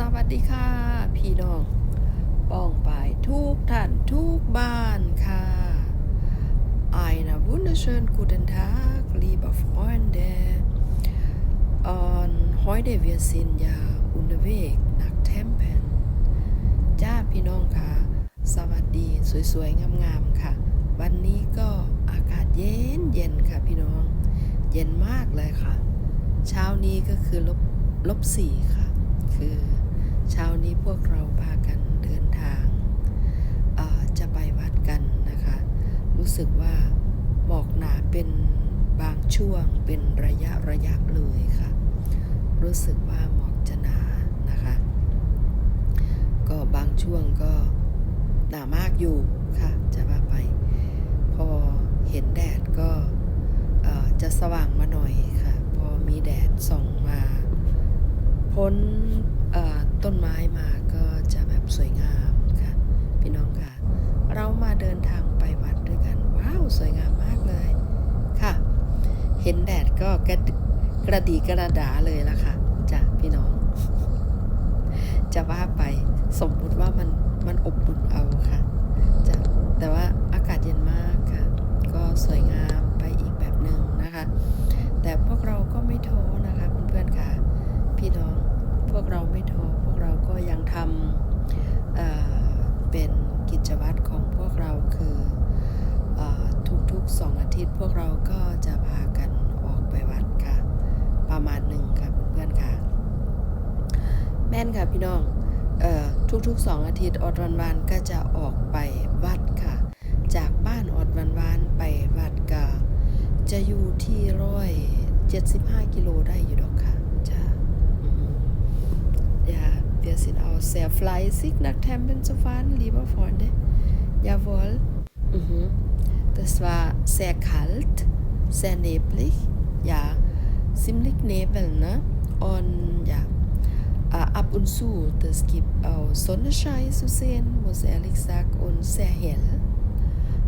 สวัสดีค่ะ พี่น้องป้องไปายทุกท่านทุกบ้านค่ะ Einen wunderschönen guten Tag, liebe Freunde. Und heute wir sind ja unterwegs nach Tempen. จ้าพี่น้องค่ะ สวัสดีสวยๆ งามๆ ค่ะ วันนี้ก็อากาศเย็นเย็นค่ะพี่น้อง เย็นมากเลยค่ะ เช้านี้ก็คือลบลบสี่ค่ะ คือ เช้านี้พวกเราพากันเดินทางจะไปวัดกันนะคะ รู้สึกว่าหมอกหนาเป็นบางช่วงเป็นระยะระยะเลยค่ะ รู้สึกว่าหมอกจะหนานะคะ ก็บางช่วงก็หนามากอยู่ค่ะ จะว่าไป พอเห็นแดดก็จะสว่างมาหน่อยค่ะ พอมีแดดส่องมา พ้น ต้นไม้มาก็จะแบบสวยงามค่ะพี่น้องค่ะ เรามาเดินทางไปวัดด้วยกัน ว้าวสวยงามมากเลยค่ะ เห็นแดดก็กระดกระดีกระดาเลยละค่ะจ้ะพี่น้อง จะว่าไปสมมุติว่ามันมันอบอุ่นเอาค่ะจ้ะแต่ว่าอากาศเย็นมากค่ะ ก็สวยงามไปอีกแบบหนึ่งนะคะ แต่พวกเราก็ไม่ท้อนะคะเพื่อนๆค่ะ พี่น้องพวกเราไม่ท้อพวกเราก็ยัง ทำเเป็นกิจวัตรของพวกเราคืออทุกๆสองอาทิตย์พวกเราก็จะพากันออกไปวัดค่ะ ประมาณหนึ่งค่ะเพื่อนๆค่ะ แม่นค่ะพี่น้องออทุกๆสองอาทิตย์ออดวันวานก็จะออกไปวัดค่ะ จากบ้านออดวันวานไปวัดก็จะอยู่ที่ร้อยเจ็ดสิบห้ากิโลได้อยู่ดอกค่ะ wir sind auch sehr fleißig nach Tempen zu fahren, liebe Freunde. Jawohl. Mhm. Das war sehr kalt, sehr neblig. Ja, ziemlich Nebel, ne? Und ja, äh, ab und zu, das gibt auch Sonnenschein zu sehen, muss ehrlich sagen, und sehr hell.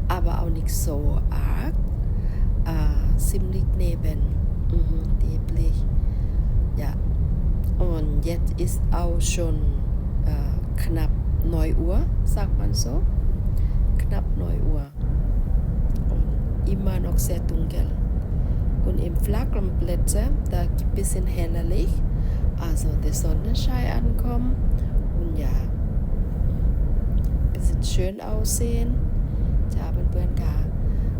Aber auch nicht so arg. Äh, ziemlich Nebel. Mhm, neblig. Ja. Und jetzt ist auch schon äh, knapp 9 Uhr, sagt man so. Knapp 9 Uhr. Und immer noch sehr dunkel. Und im flachen Plätze, da gibt es ein bisschen heller Licht. Also der Sonnenschein ankommen. Und ja, ein bisschen schön aussehen. จ้าเพื่อนๆค่ะ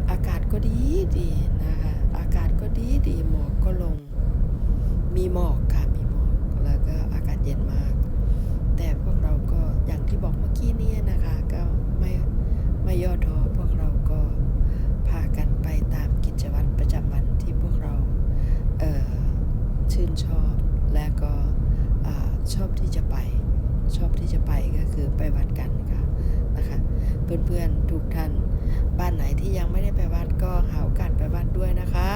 อากาศก็ดีดีนะคะ อากาศก็ดีดีหมอกก็ลง มีหมอก ชอบที่จะไป ชอบที่จะไปก็คือไปวัดกันค่ะนะคะ เพื่อนๆทุกท่าน บ้านไหนที่ยังไม่ได้ไปวัดก็หาโอกาสไปวัดด้วยนะคะ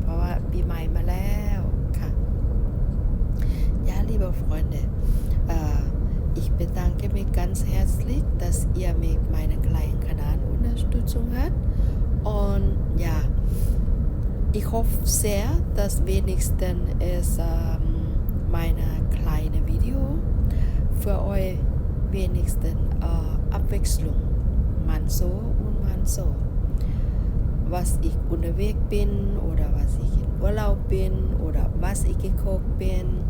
เพราะว่าปีใหม่มาแล้วค่ะยาลีบอฟอนเนี่ย Ich bedanke mich ganz herzlich, dass ihr mir meinen kleinen Kanal Unterstützung hat. Und ja, ich hoffe sehr, dass wenigstens wenigstens äh, Abwechslung, man so und man so. Was ich unterwegs bin oder was ich in Urlaub bin oder was ich gekocht bin.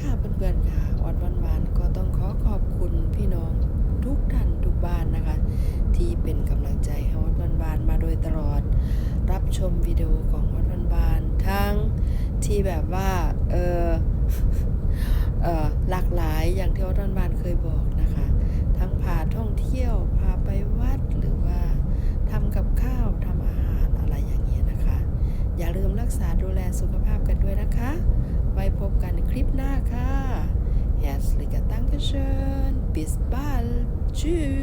ค่ะเพื่อนๆค่ะออดวันวานๆก็ต้องขอขอบคุณพี่น้องทุกท่านทุกบ้านนะคะ ที่เป็นกำลังใจให้ออดวันวานๆมาโดยตลอด รับชมวิดีโอของออดวันวานๆทั้งที่แบบว่าเออเออหลากหลายอย่างที่ออดวันวานๆเคยบอกนะคะ ทั้งพาท่องเที่ยวพาไปวัดหรือว่าทำกับข้าวทำอาหารอะไรอย่างเงี้ยนะคะ อย่าลืมรัก ษาดูแลสุขภาพกันด้วยนะคะ ไว้พบกันคลิปหน้าค่ะ Herzlichen Dankeschön bis bald tschüss